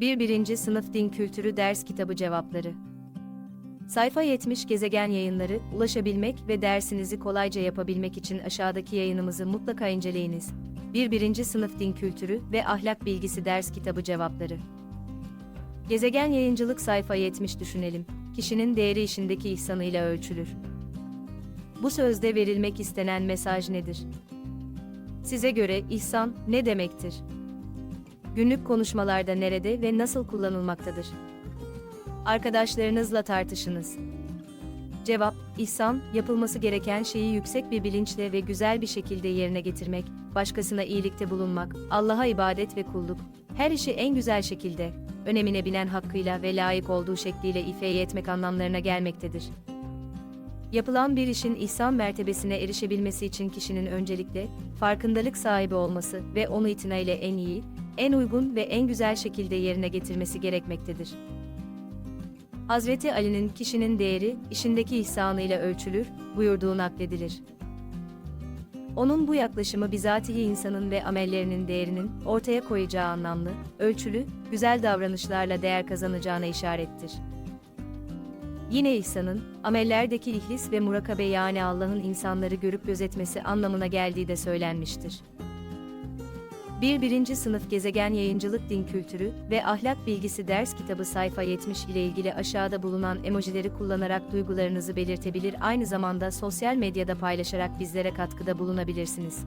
1. Birinci Sınıf Din Kültürü Ders Kitabı Cevapları Sayfa 70 Gezegen Yayınları, ulaşabilmek ve dersinizi kolayca yapabilmek için aşağıdaki yayınımızı mutlaka inceleyiniz. 1. Birinci Sınıf Din Kültürü ve Ahlak Bilgisi Ders Kitabı Cevapları Gezegen Yayıncılık sayfa 70 düşünelim. Kişinin değeri işindeki ihsanıyla ölçülür. Bu sözde verilmek istenen mesaj nedir? Size göre ihsan ne demektir? Günlük konuşmalarda nerede ve nasıl kullanılmaktadır? Arkadaşlarınızla tartışınız. Cevap, ihsan, yapılması gereken şeyi yüksek bir bilinçle ve güzel bir şekilde yerine getirmek, başkasına iyilikte bulunmak, Allah'a ibadet ve kulluk, her işi en güzel şekilde, önemine binen hakkıyla ve layık olduğu şekliyle ifade etmek anlamlarına gelmektedir. Yapılan bir işin ihsan mertebesine erişebilmesi için kişinin öncelikle farkındalık sahibi olması ve onu itina ile en iyi, en uygun ve en güzel şekilde yerine getirmesi gerekmektedir. Hazreti Ali'nin kişinin değeri işindeki ihsanıyla ölçülür buyurduğu nakledilir. Onun bu yaklaşımı bizatihi insanın ve amellerinin değerinin ortaya koyacağı anlamlı, ölçülü, güzel davranışlarla değer kazanacağına işarettir. Yine ihsanın, amellerdeki ihlis ve murakabe yani Allah'ın insanları görüp gözetmesi anlamına geldiği de söylenmiştir. 1. Birinci Sınıf Gezegen Yayıncılık Din Kültürü ve Ahlak Bilgisi Ders Kitabı sayfa 70 ile ilgili aşağıda bulunan emojileri kullanarak duygularınızı belirtebilir aynı zamanda sosyal medyada paylaşarak bizlere katkıda bulunabilirsiniz.